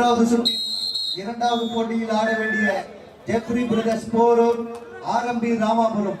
மூன்றாவது இரண்டாவது போட்டியில் ஆட வேண்டிய Jeffrey brothers Porur RMB Ramapuram.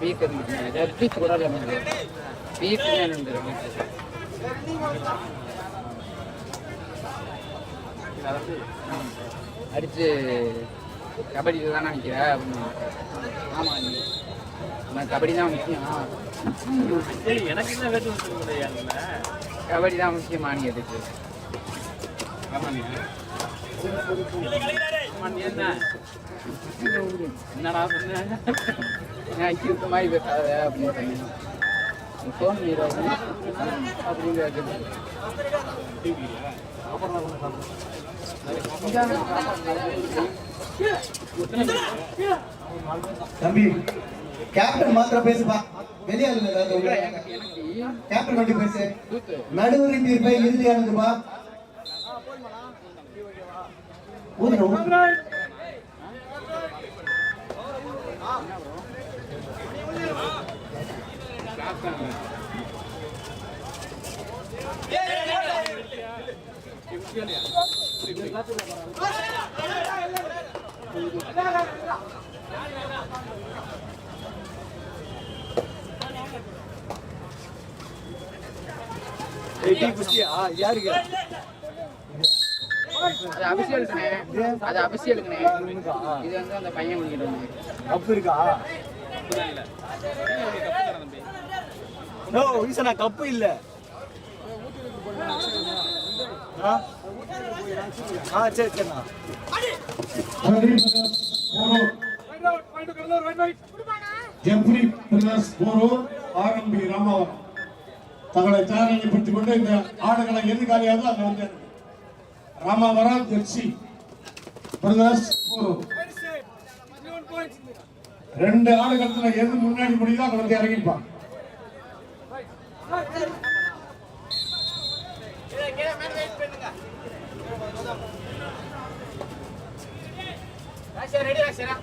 பீஸ் இருந்துச்சு பீஸ் கூட பீஸ் அடிச்சு கபடி தானே நினைக்கிற ஆமா நீ. கபடி தான் முக்கியம். எனக்கு என்ன வேட்டு கபடி தான் முக்கியமா நீ எதுக்கு? என்னடா சொன்ன? நான் மாதிரி பேசாத அப்படின்னு சொன்னேன். ஃபோன் அப்படின்னு. தம்பி கேப்டன் மாத்திரம் பேசுப்பா வெளியாள் கேப்டன் மட்டும் பேசு நடுவரி தீர்ப்பை இறுதியானதுப்பா ஊதுறோம் யாருக்கு அது அபிஷியலுக்குண்ணே அது அபிஷியலுக்குண்ணே இது வந்து அந்த பையன் குடிக்கிறது கப்பு இருக்கா நோ ஈசனா கப்பு இல்ல ஆ ஆ, சரி சரிண்ணா ஜெப்ரி பிரதர்ஸ் ஆரம்பி ராமாவரம் தங்களை தயாரிப்படுத்திக் கொண்டு இந்த ஆடுகளை எது காலியாதோ அங்க வந்து ராமாவரம் ஜெர்சி பிரதர்ஸ் ரெண்டு ஆடுகளத்துல எது முன்னாடி முடியுதோ அங்க வந்து இறங்கிப்பான் சமயம்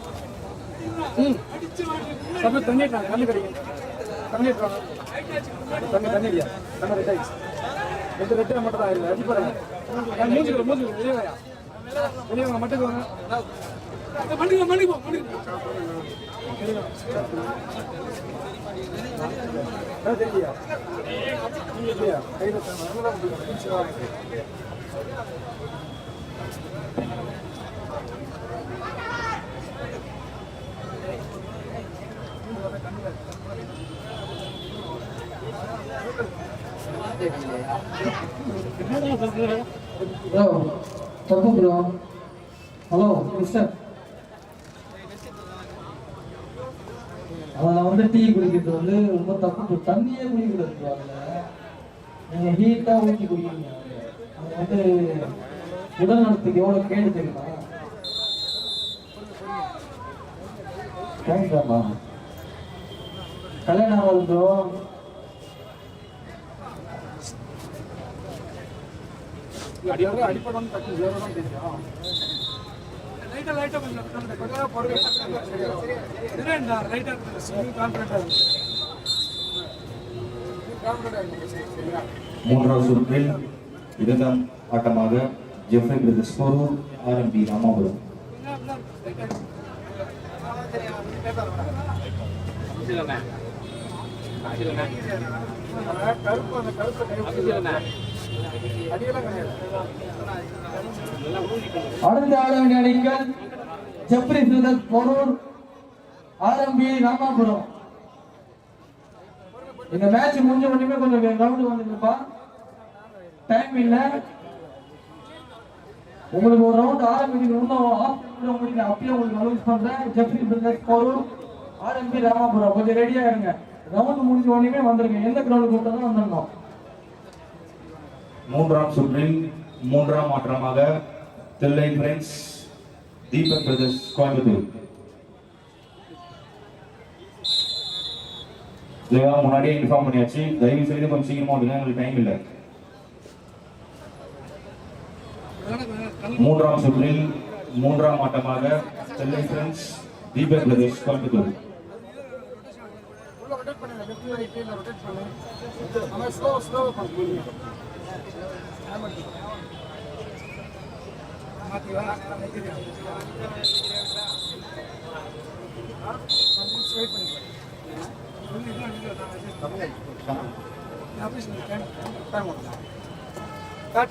கிடைக்கும் தண்ணிட்டாங்க தண்ணி தண்ணி இல்லையா? கண்ணு ரெட் ஆயிடுச்சு. ரெண்டு ரெட்டை மட்டும் தான் இல்லை அடி பாருங்க நான் மூஞ்சி மூஞ்சி வெளியே வாயா. வெளியே வாங்க மட்டும் வாங்க மண்டிக்கு மண்டிக்கு மண்டிக்கு தெரியலையா இல்லையா கையில் ப்ரோ தப்பு ப்ரோ ஹலோ மிஸ்டர் அதில் வந்து டீ குடிக்கிறது வந்து ரொம்ப தப்பு. தண்ணியே குடிக்கிறது bro அதில். நீங்கள் ஹீட்டாக ஊற்றி குடிக்கிறீங்க. வந்து உடல் நலத்துக்கு எவ்வளவு கேடு தெரியுமா? தேங்க்ஸ்டாப்பா கல்யாணம் ஆகுதோ அடிப்படை மூன்றாவது சுற்றில் இரண்டாம் ஆட்டமாக Jeffrey brothers Porur RMB Ramapuram அபிஷேகண்ணே அபிஷேகண்ணே கருப்பு அந்த கருப்பு அடுத்த ஆட வேண்டிய அணிகள் ஜப்ரி பிரதர்ஸ் பொரூர் ராமாபுரம். இந்த மேட்ச் முடிஞ்ச உடனே கொஞ்சம் கிரவுண்ட் வந்துருப்பா டைம் இல்லை. உங்களுக்கு ஒரு ரவுண்ட் ஆரம்பிக்கு இன்னும் ஆஃப் முடிக்க அப்பயே உங்களுக்கு அனௌன்ஸ் பண்றேன். Jeffrey brothers Porur RMB Ramapuram. கொஞ்சம் ரெடியா இருங்க. ரவுண்ட் முடிஞ்ச உடனே வந்துருங்க. எந்த கிரவுண்ட் கூட்டம் வந்துடணும். மூன்றாம் சுற்றில் மூன்றாம் ஆட்டமாக தில்லை பிரின்ஸ் தீபக் பிரதர்ஸ் கோயம்புத்தூர். இல்லையா முன்னாடியே இன்ஃபார்ம் பண்ணியாச்சு. தயவு செய்து கொஞ்சம் சீக்கிரமா வந்துங்க எங்களுக்கு டைம் இல்லை. மூன்றாம் சுற்றில் மூன்றாம் ஆட்டமாக தில்லை பிரெண்ட்ஸ் தீபக் பிரதேஷ் கோயம்புத்தூர். உள்ள ரொட்டேட் பண்ணுங்க லெஃப்ட் ரைட் கீழ ரொட்டேட் பண்ணு. ஆனா ஸ்லோ ஸ்லோ பண்ணுங்க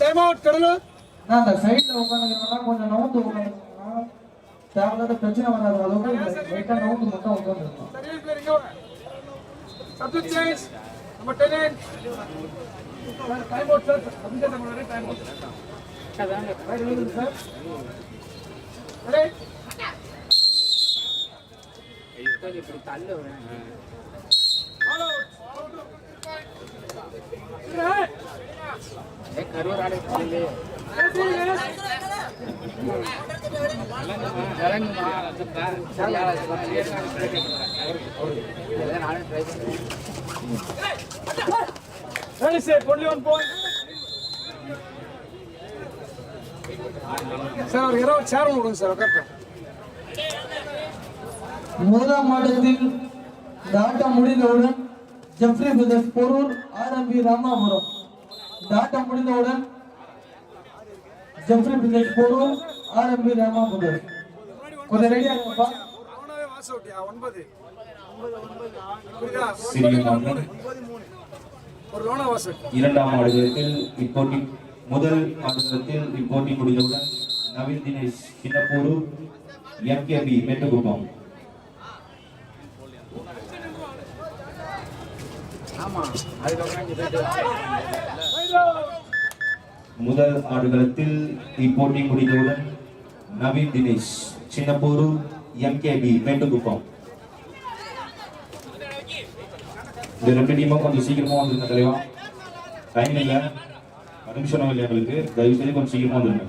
டைம் அவுட் கடலூர் நான் அந்த சைடுல உட்காந்துக்கிறோம்னா கொஞ்சம் நவுந்து உட்காந்துருக்கோம்னா தேவையில்லாத பிரச்சனை வராத. அளவுக்கு லைட்டா நவுந்து மட்டும் உட்காந்துருக்கோம் சரி player subject change number 10 time out sir Abhishek நம்மளோட டைம் அவுட் ரைட் எழுதுங்க சார் ரெடி இப்படி தள்ளு வரேன் நானும் ட்ரை பண்ணுறேன் ready sir only one point sir ஒரு இருபது சேர் உட்கார்ட்டு முதலாம் ஆட்டத்தில் இந்த ஆட்டம் முடிந்தவுடன் ஜெஃப்ரி பிரதர்ஸ் பொரூர் ஆர்எம்பி ராமாபுரம் இந்த ஆட்டம் முடிந்தவுடன் ஜெஃப்ரி பிரதர்ஸ் பொரூர் ஆர்எம்பி ராமாபுரம் கொஞ்சம் ரெடியா அவனாவே வாஸ் அவுட்யா ஒன்பது. இரண்டாம் ஆடுகளத்தில் இப்போட்டி முதல் ஆடுகளத்தில் இப்போட்டி முடிந்தவுடன் நவீன் தினேஷ் சின்னப்பூரு எம்கேபி மெட்டுக்குப்பம். முதல் ஆடுகளத்தில் இப்போட்டி முடிந்தவுடன் நவீன் தினேஷ் சின்னப்பூரு எம்கேபி மெட்டுக்குப்பம். இந்த ரெண்டு டீமும் கொஞ்சம் சீக்கிரமா வந்துருங்க தலைவா. டைம் இல்லை. நிமிஷம் இல்லை எங்களுக்கு. தயவு செய்து கொஞ்சம் சீக்கிரமா வந்துருங்க.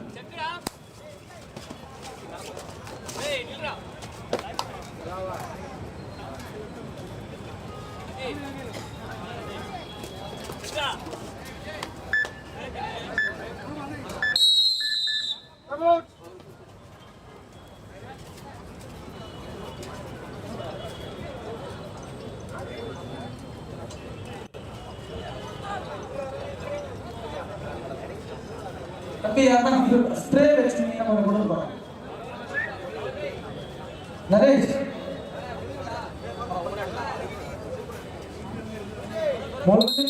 நரேஷ். முழுது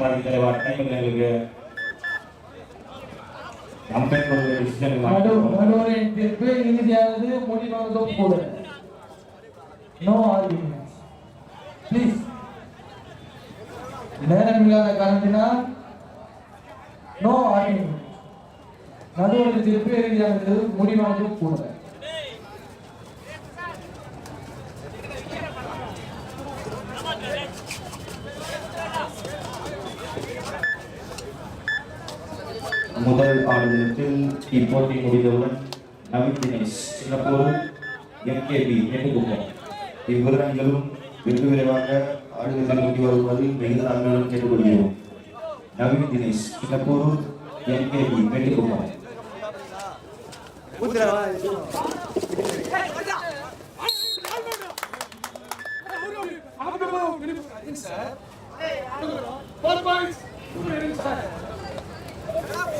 இந்த மாதிரி எடுத்துக்கணும் தலைவா ஆர்கி பண்ணாதீங்க தலைவா டைம் இல்லை எங்களுக்கு அம்பேத்கர் டிசிஷன் நடு நடுவரின் தீர்ப்பு இறுதியானது முடிவானதோ போல. நோ ஆர்குமெண்ட்ஸ் ப்ளீஸ் நேரம் இல்லாத காரணத்தினால் நோ ஆர்குமெண்ட் நடுவரின் தீர்ப்பு இறுதியானது முடிவானதோ போல. முதல் இப்போட்டி முடிந்தவுடன் நவீன் தினேஷ் சிங்கப்பூர் எம்கேபி நெடுங்குப்பம் இவ்விருதங்களும் வெகு விரைவாக ஆடுகளத்தில் முடி வருவது மிகுந்த அன்புடன் கேட்டுக்கொள்கிறோம் Naveen Dinesh Singapore MKP Nettukuppam Four points. Two innings.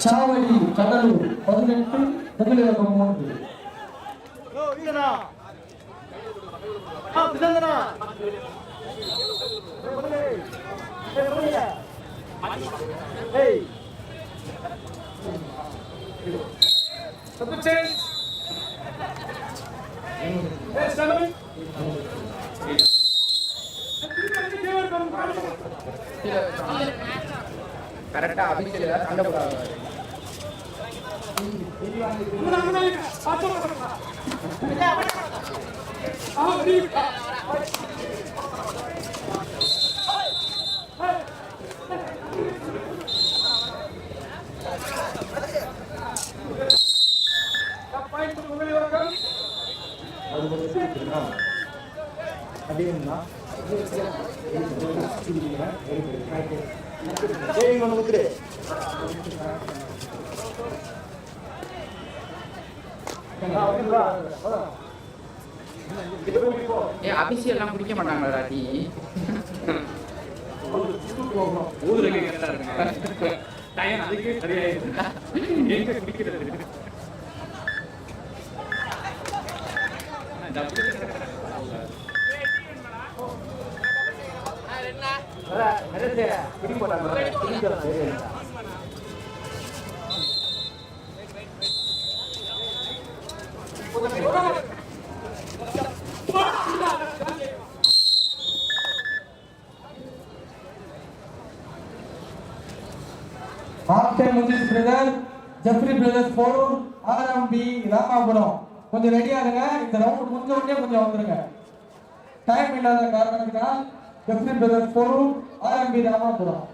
சாவடி கடலூர் பதினெட்டு தமிழகம் மூன்று கரெக்டா அபிஷேக சண்டை போடாது ஏ அபிஷேக் எல்லாம் குடிக்க மாட்டாங்களா டீ ஊதுறதுக்கு கரெக்டா இருக்கு டைம் அதுக்கு சரியாயிருக்கு எங்க குடிக்கிறது RK Mujis brother Jeffrey brothers Porur RMB Ramapuram கொஞ்சம் ரெடியாக இருங்க. இந்த ரவுண்ட் முடிஞ்ச உடனே கொஞ்சம் வந்துருங்க. டைம் இல்லாத காரணத்தினால் SM brothers Porur RMB Ramapuram.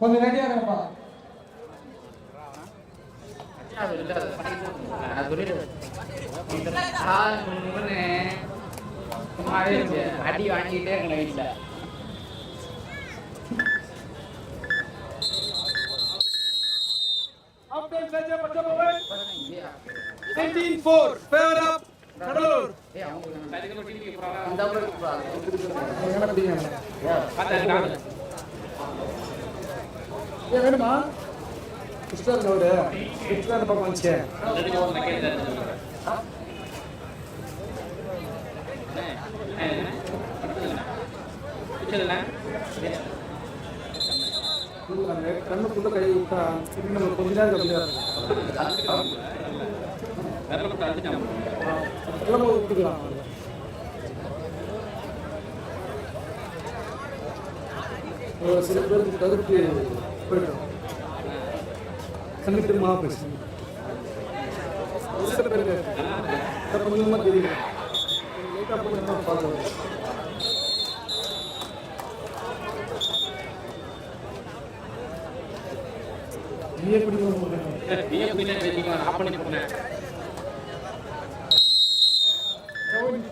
கொஞ்சம் ரெடியா இருங்கப்பா. அடி வாங்கிட்டே இருக்கணும் வீட்டில் அப்படியே பச்சை பச்சை 18 4 ஃபேவர் ஆப் கடலூர். வேணுமா? கிருஷ்ணர் நோடு. சில பேருக்கு கருத்து போயிடும் கண்ணு திரும்ப பேசு சில பேருக்கு கொஞ்சமாக தெரியும் லைட்டாக கொஞ்சமாக பார்க்கலாம் நீ எப்படி நீ எப்படி பண்ணி போனேன் பேச்சு கொடுத்துட்டு நேரம் குறிச்சே கொடுத்துருக்கீங்களா என்ன இருக்கு அவர் தான் ஏற்பட்டு கேட்டு தலைவர் அங்க இருக்காருல அப்புறம் நான் ஒரு விஷயத்தை கொண்டு போறேன்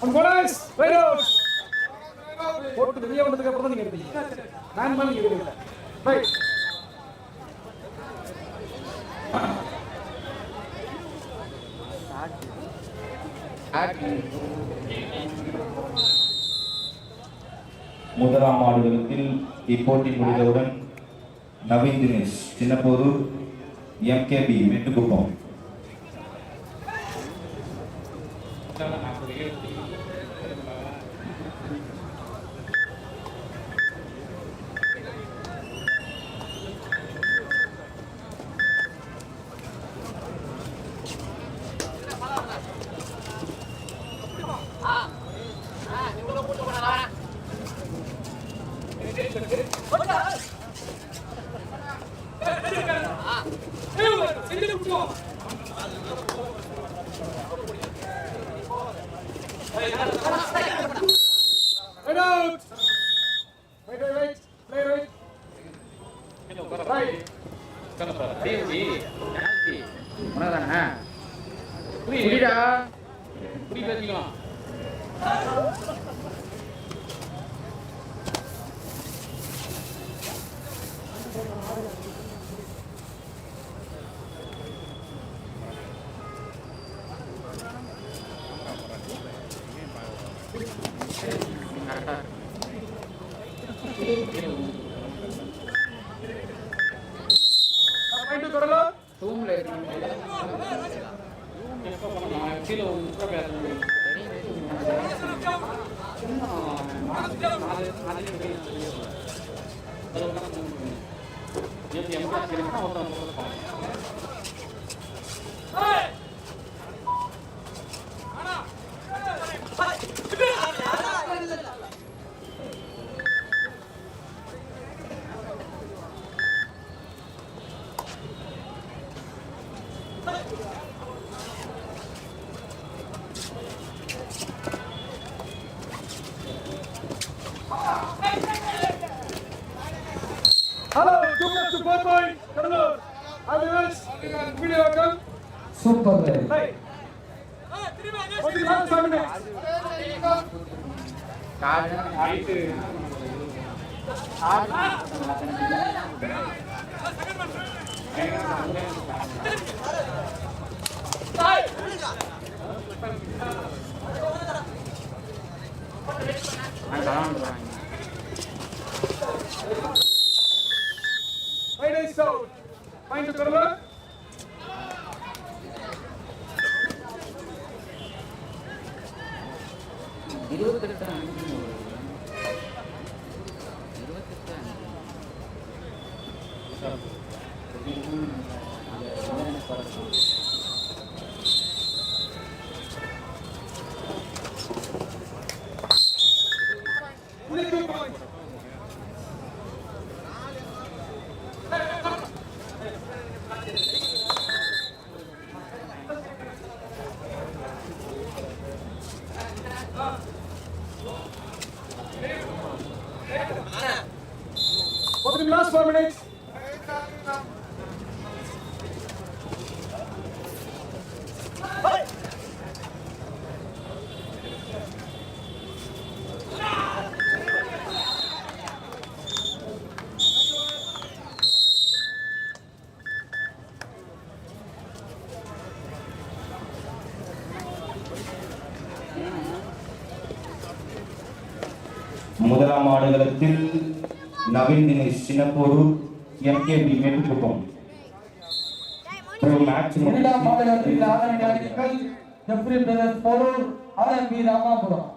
பண்ணலாம் பாருங்க போட்டு வெளியே வந்ததுக்கு அப்புறம் நீங்க எடுத்தீங்க நான் மேல எடுக்கல. ரைட் முதலாம் ஆடுகளத்தில் இப்போட்டி முடிந்தவுடன் நவீன் தினேஷ் சின்னப்போரூர் எம்கேபி மெட்டுக்குப்பம் 우리 우리랑 우리 배지가? தெரியல அதனால நான் எப்படி எம்பிஆர் கிடைக்கும் அவர் தான் போகிறது ऊपर रहे Wait. Find the corner. இருபத்தெட்டு அஞ்சு இருபத்தெட்டு அஞ்சு Only two points. What the last four minutes? முதலாம் ஆடுகளத்தில் நவீன் தினேஷ் சின்னப்போரூர் எம்கேபி மெட்டுக்குப்பம் இரண்டாம் மாநிலத்தில் ஆதரவு Jeffrey brothers Porur RMB Ramapuram.